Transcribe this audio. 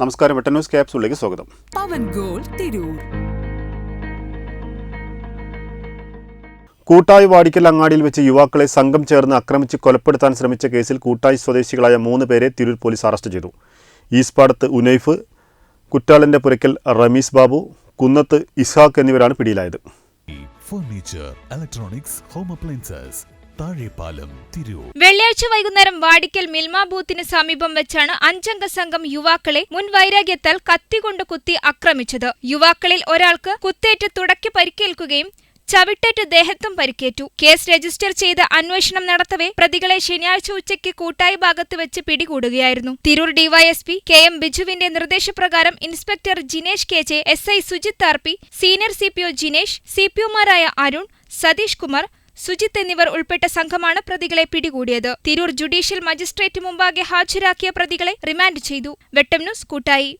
നമസ്കാരം വെട്ടൻ ന്യൂസ് ക്യാപ്സുകളിലേക്ക് സ്വാഗതം. പവൻ ഗോൾ തിരൂർ. കൂട്ടായി വാടിക്കൽ അങ്ങാടിയിൽ വെച്ച് യുവാക്കളെ സംഘം ചേർന്ന് ആക്രമിച്ച് കൊലപ്പെടുത്താൻ ശ്രമിച്ച കേസിൽ കൂട്ടായി സ്വദേശികളായ മൂന്ന് പേരെ തിരൂർ പോലീസ് അറസ്റ്റ് ചെയ്തു. ഈസ്പാടത്ത് ഉനൈഫ് കുറ്റാളന്റെ പുരയ്ക്കൽ റമീസ് ബാബു കുന്നത്ത് ഇസ്ഹാഖ് എന്നിവരാണ് പിടിയിലായത്. ഫർണിച്ചർ ഇലക്ട്രോണിക്സ് ഹോം അപ്ലയൻസസ് വെള്ളിയാഴ്ച വൈകുന്നേരം വാടിക്കൽ മിൽമ ബൂത്തിന് സമീപം വെച്ചാണ് അഞ്ചംഗ സംഘം യുവാക്കളെ മുൻ വൈരാഗ്യത്താൽ കത്തികൊണ്ട് കുത്തി ആക്രമിച്ചത്. യുവാക്കളിൽ ഒരാൾക്ക് കുത്തേറ്റ് തുടക്കി പരിക്കേൽക്കുകയും ചവിട്ടേറ്റ് ദേഹത്തും പരിക്കേറ്റു. കേസ് രജിസ്റ്റർ ചെയ്ത് അന്വേഷണം നടത്തവേ പ്രതികളെ ശനിയാഴ്ച ഉച്ചയ്ക്ക് കൂട്ടായി ഭാഗത്ത് വെച്ച് പിടികൂടുകയായിരുന്നു. തിരൂർ ഡിവൈഎസ്പി കെ എം ബിജുവിന്റെ നിർദ്ദേശപ്രകാരം inspector Jinesh K J S I Sujith R P senior C P O Jinesh C P ഒമാരായ Arun Satheesh Kumar Sujith എന്നിവർ ഉൾപ്പെട്ട സംഘമാണ് പ്രതികളെ പിടികൂടിയത്. തിരൂർ ജുഡീഷ്യൽ മജിസ്ട്രേറ്റ് മുമ്പാകെ ഹാജരാക്കിയ പ്രതികളെ റിമാൻഡ് ചെയ്തു. വെട്ടം ന്യൂസ് കൂട്ടായി.